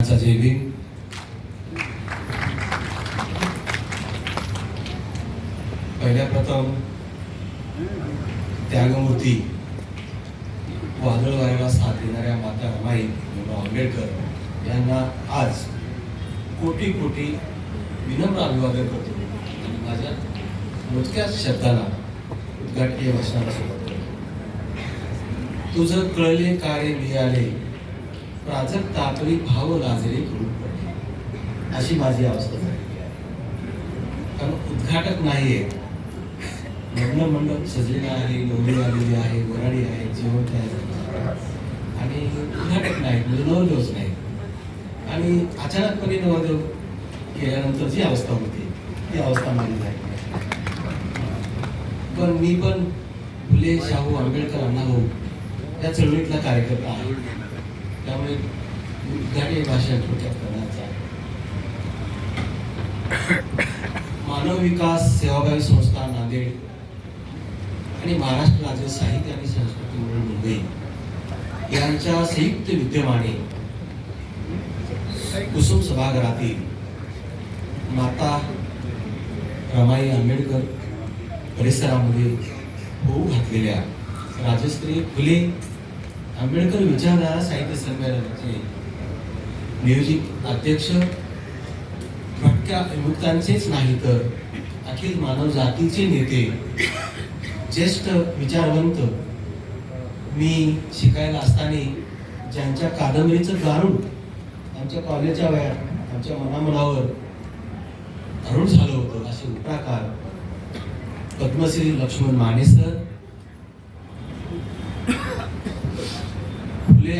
जय भीम पहिल्या प्रथम त्यागमूर्ती वादळ वाऱ्याला साथ देणाऱ्या माता रमाई भीमराव आंबेडकर यांना आज कोटी कोटी विनम्र अभिवादन करतो. आणि माझ्या मोजक्याच शब्दाला उद्घाटकीय भाषणाला सुरुवात करतो. तुझं कळले कार्य मिळाले प्राजक्त आपली भाव लाजरे करून पडले. अशी माझी अवस्था झालेली आहे. कारण उद्घाटक नाहीये. लग्न मंडप सजलेलं आहे नवरी आलेली आहे वराडी आहे जेवण तयार आणि उद्घाटक नाही म्हणजे नवरदेवच नाही आणि अचानकपणे नवरदेव केल्यानंतर जी अवस्था होती ती अवस्था माझी झाली. पण मी पण फुले शाहू आंबेडकर अण्णा भाऊ या चळवळीतला कार्यकर्ता आहे. त्यामुळे उद्घाटन भाषण थोडक्यात करण्याचा मानव विकास सेवाभावी संस्था नांदेड आणि महाराष्ट्र राज्य साहित्य आणि संस्कृती मंडळ मुंबई यांच्या संयुक्त विद्यमाने कुसुम सभागृहातील माता रमाई आंबेडकर परिसरामध्ये होऊ घातलेल्या राजश्री फुले आंबेडकर विचारधारा साहित्य संमेलनाचे नियोजित अध्यक्ष भटक्या विमुक्तांचेच नाही तर अखिल मानव जातीचे नेते ज्येष्ठ विचारवंत मी शिकायला असताना ज्यांच्या कादंबरीचं गारुड आमच्या कॉलेजच्या वयात आमच्या मनामनावर अरुण झालं होतं असे उपराकार पद्मश्री लक्ष्मण माने सर फुले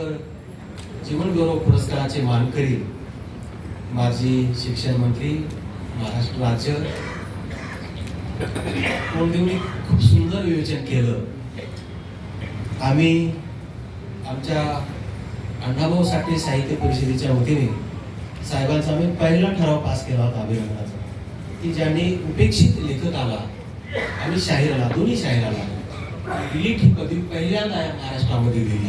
आंबेडकर जीवन गौरव पुरस्काराचे मानकरी माजी शिक्षण मंत्री महाराष्ट्र राज्य. कोणदेवनी खूप सुंदर विवेचन केलं. आम्ही आमच्या अण्णाभाऊ साठे साहित्य परिषदेच्या वतीने साहेबांचा आम्ही पहिला ठराव पास केला होता अभिनंदनाचा. की ज्यांनी उपेक्षित लेखकाला आणि शाहिराला दोन्ही शाहिराला दिली ही पदवी पहिल्यांदा महाराष्ट्रामध्ये दिली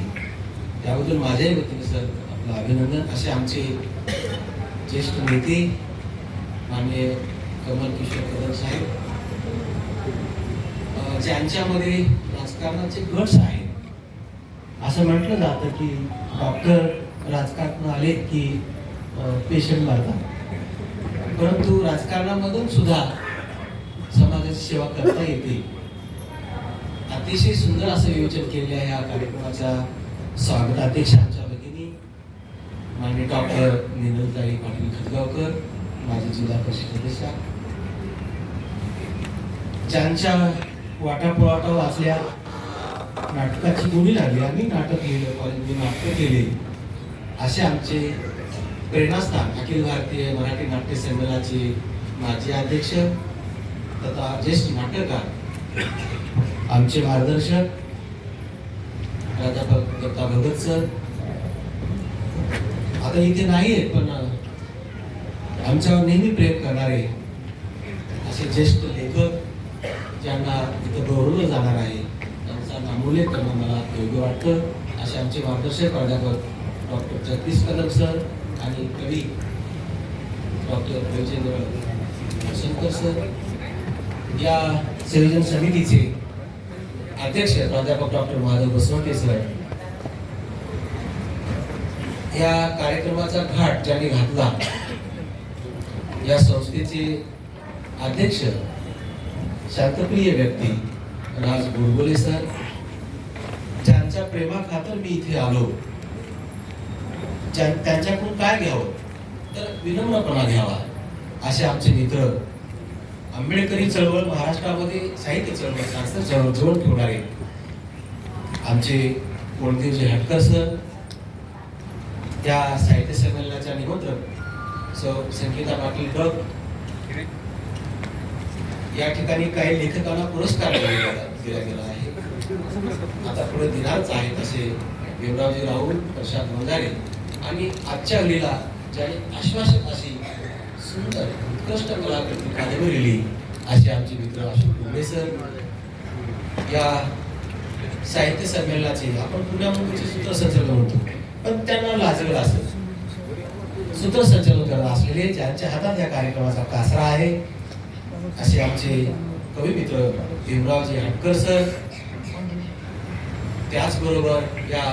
त्याबद्दल माझ्याही वतीने सर आपलं अभिनंदन. असे आमचे ज्येष्ठ नेते माननीय कमल किशोर कदम साहेब ज्यांच्यामध्ये राजकारणाचे घट्स आहेत. असं म्हटलं जातं की डॉक्टर राजकारणात आले की पेशंट मारतात. परंतु राजकारणामधून सुद्धा समाजाची सेवा करता येते. अतिशय सुंदर असं नियोजन केले आहे या कार्यक्रमाचा स्वागताध्यक्ष आमच्या भगिनी माननीय डॉक्टर निरंताई पाटील खतगावकर माझे जिल्हा परिषद सदस्य. ज्यांच्या वाटापुवाटा वाचल्या नाटकाची गुणी लागली आम्ही नाटक लिहिलं कॉलेजमध्ये नाटकं केले. असे आमचे प्रेरणास्थान अखिल भारतीय मराठी नाट्य संमेलनाचे माजी अध्यक्ष तथा ज्येष्ठ नाटककार आमचे मार्गदर्शक प्राध्यापक दत्ता भगत सर. आता इथे नाही आहेत पण आमच्यावर नेहमी प्रेम करणारे असे ज्येष्ठ लेखक ज्यांना इथं गौरवलं जाणार आहे त्यांचा नामोल्लेख करणं मला योग्य वाटतं. असे आमचे मार्गदर्शक प्राध्यापक डॉक्टर जगदीश कदम सर आणि कवी डॉक्टर वैजेंद्र शंकर सर या संयोजन समितीचे अध्यक्ष प्राध्यापक डॉक्टर माधव बसवटे सर. या कार्यक्रमाचा घाट ज्यांनी घातला या संस्थेचे अध्यक्ष शांतप्रिय व्यक्ती राज गोडबोले सर ज्यांच्या प्रेमाखातर मी इथे आलो त्यांच्याकडून काय घ्यावं तर विनम्रपणा घ्यावा असे आमचे मित्र आंबेडकरी चळवळ महाराष्ट्रामध्ये साहित्य चळवळ शास्त्र चळवळ जवळ ठेवणारे आमचे कोणदेवजी हटकर सर त्या साहित्य संमेलनाच्या निमंत्रक सौ संगीता पाटील डग या ठिकाणी काही लेखकांना पुरस्कार दिला गेला आहे. आता पुढे दिनारच आहेत असे देवरावजी राहुल प्रशांत मंजारे आणि आजच्या वेळेला ज्याने आश्वासक अशी सुंदर उत्कृष्ट कलाकृती कादंबरी लिहिली असे आमचे मित्र अशोक डोंगरे सर या साहित्य संमेलनाचे आपण पुण्या सूत्रसंचालन होतो. पण त्यांना लाजलं असं सूत्रसंचालन करत असलेले ज्यांच्या हातात या कार्यक्रमाचा कासरा आहे असे आमचे कवी मित्र भीमरावजी हटकर सर. त्याचबरोबर या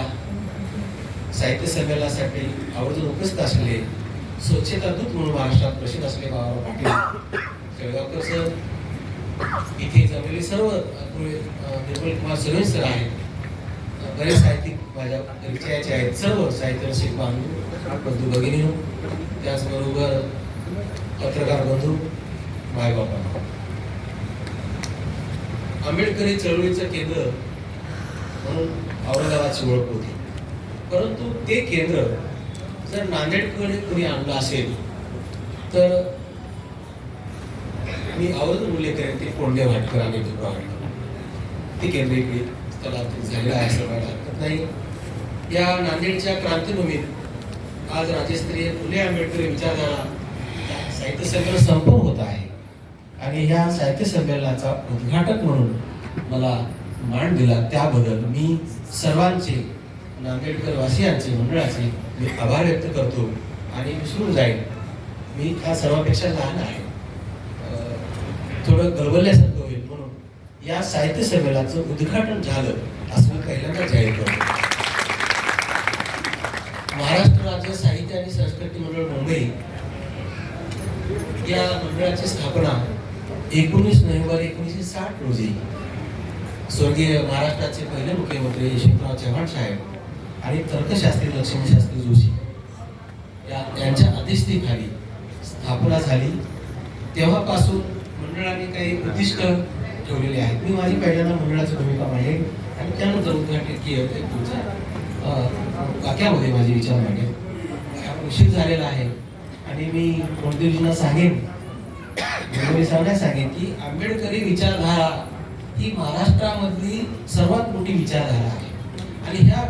साहित्य संमेलनासाठी आवर्जून उपस्थित असलेले स्वच्छता दूत म्हणून महाराष्ट्रात प्रसिद्ध असलेले बाबाराव पाटील शेळगावकर सर इथे जमलेले सर्व निर्मल कुमार सरोज सर आहेत. बरेच साहित्यिक माझ्या परिचयाचे आहेत. सर्व साहित्य रसिक बांधू बंधू भगिनी त्याचबरोबर पत्रकार बंधू माय बाबा. आंबेडकरी चळवळीचं केंद्र म्हणून औरंगाबादची ओळख होती. परंतु ते केंद्र जर नांदेडकडे कोणी आणलं असेल तर मी आवर्जून उल्लेख करेन ते कोंडे भाटकर आणि भीमराव भाटकर ते केंद्र त्याला झालेलं आहे असं हरकत नाही. या नांदेडच्या क्रांतीभूमीत आज राज्यस्तरीय फुले आंबेडकर विचारधारा साहित्य संमेलन संपन्न होत आहे. आणि ह्या साहित्य संमेलनाचा उद्घाटक म्हणून मला मान दिला. त्याबद्दल मी सर्वांचे नांदेडकर वासियांचे मंडळाचे मी आभार व्यक्त करतो आणि विसरून जाईल मी ह्या सर्वापेक्षा लहान आहे. थोडं गडबडल्यासारखं होईल म्हणून या साहित्य संमेलनाचं उद्घाटन झालं असं मी पहिल्यांदा जाहीर करतो. महाराष्ट्र राज्य साहित्य आणि संस्कृती मंडळ मुंबई या मंडळाची स्थापना एकोणीस नोव्हेंबर एकोणीसशे साठ रोजी स्वर्गीय महाराष्ट्राचे पहिले मुख्यमंत्री यशवंतराव चव्हाण साहेब आणि तर्कशास्त्री लक्ष्मीशास्त्री जोशी या यांच्या अध्यक्षतेखाली स्थापना झाली. तेव्हापासून मंडळाने काही उद्दिष्ट ठेवलेले आहेत. मी माझी पहिल्यांदा मंडळाची भूमिका मांडेल आणि त्यानंतर उद्घाटकीय एक तुमच्या वाक्यामध्ये माझे विचार मांडेल उशीर झालेला आहे आणि मी कोणदेवजींना सांगेन मी सांगण्यास सांगेन की आंबेडकरी विचारधारा ही महाराष्ट्रामधली सर्वात मोठी विचारधारा आहे. आणि ह्या